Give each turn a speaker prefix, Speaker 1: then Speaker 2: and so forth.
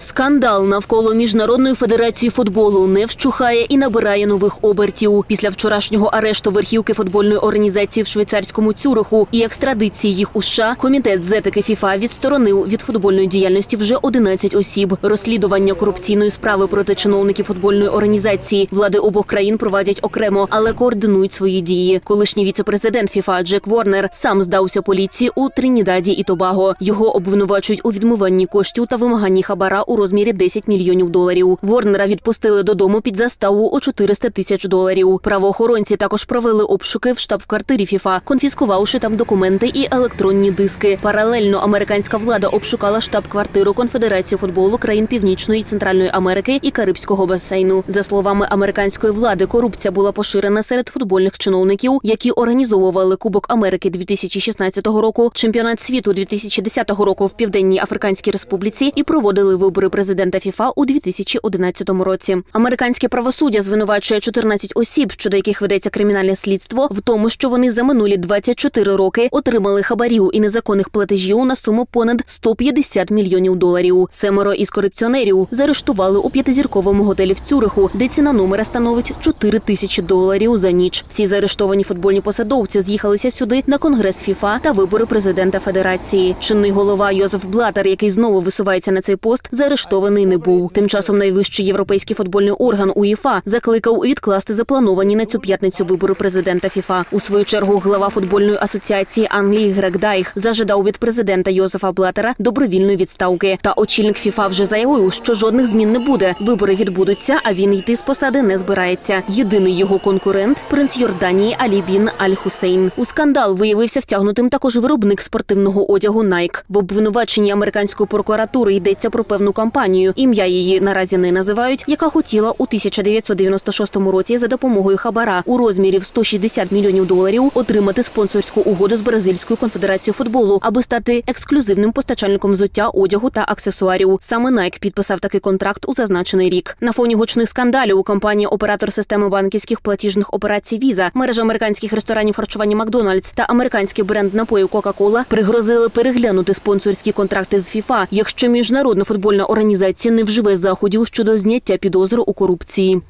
Speaker 1: Скандал навколо міжнародної федерації футболу не вщухає і набирає нових обертів. Після вчорашнього арешту верхівки футбольної організації в швейцарському Цюриху і екстрадиції їх у США, комітет з етики ФІФА відсторонив від футбольної діяльності вже 11 осіб. Розслідування корупційної справи проти чиновників футбольної організації влади обох країн проводять окремо, але координують свої дії. Колишній віцепрезидент ФІФА Джек Ворнер сам здався поліції у Тринідаді і Тобаго. Його обвинувачують у відмиванні коштів та вимаганні хабара у розмірі 10 мільйонів доларів. Ворнера відпустили додому під заставу у 400 тисяч доларів. Правоохоронці також провели обшуки в штаб-квартирі ФІФА, конфіскувавши там документи і електронні диски. Паралельно американська влада обшукала штаб-квартиру Конфедерації футболу країн Північної Центральної Америки і Карибського басейну. За словами американської влади, корупція була поширена серед футбольних чиновників, які організовували Кубок Америки 2016 року, чемпіонат світу 2010 року в Південній Африканській Республіці і проводили вибори президента ФІФА у 2011 році. Американське правосуддя звинувачує 14 осіб, щодо яких ведеться кримінальне слідство, в тому, що вони за минулі 24 роки отримали хабарів і незаконних платежів на суму понад 150 мільйонів доларів. Семеро із корупціонерів заарештували у п'ятизірковому готелі в Цюриху, де ціна номера становить 4 тисячі доларів за ніч. Всі заарештовані футбольні посадовці з'їхалися сюди на конгрес ФІФА та вибори президента федерації. Чинний голова Йозеф Блатер, який знову висувається на цей пост, заарештований не був. Тим часом найвищий європейський футбольний орган УЄФА закликав відкласти заплановані на цю п'ятницю вибори президента ФІФА. У свою чергу глава футбольної асоціації Англії Грег Дайх зажадав від президента Йозефа Блатера добровільної відставки. Та очільник ФІФА вже заявив, що жодних змін не буде. Вибори відбудуться, а він йти з посади не збирається. Єдиний його конкурент принц Йорданії Алі Бін Аль Хусейн. У скандал виявився втягнутим також виробник спортивного одягу Nike. В обвинуваченні американської прокуратури йдеться про певну кампанію. Ім'я її наразі не називають, яка хотіла у 1996 році за допомогою хабара у розмірі в 160 мільйонів доларів отримати спонсорську угоду з Бразильською конфедерацією футболу, аби стати ексклюзивним постачальником взуття, одягу та аксесуарів. Саме Nike підписав такий контракт у зазначений рік. На фоні гучних скандалів у компанії оператор системи банківських платіжних операцій Visa, мережа американських ресторанів харчування Макдональдс та американський бренд напоїв Кока-Кола пригрозили переглянути спонсорські контракти з FIFA, якщо міжнародна футбольна організація не вживе заходів щодо зняття підозру у корупції.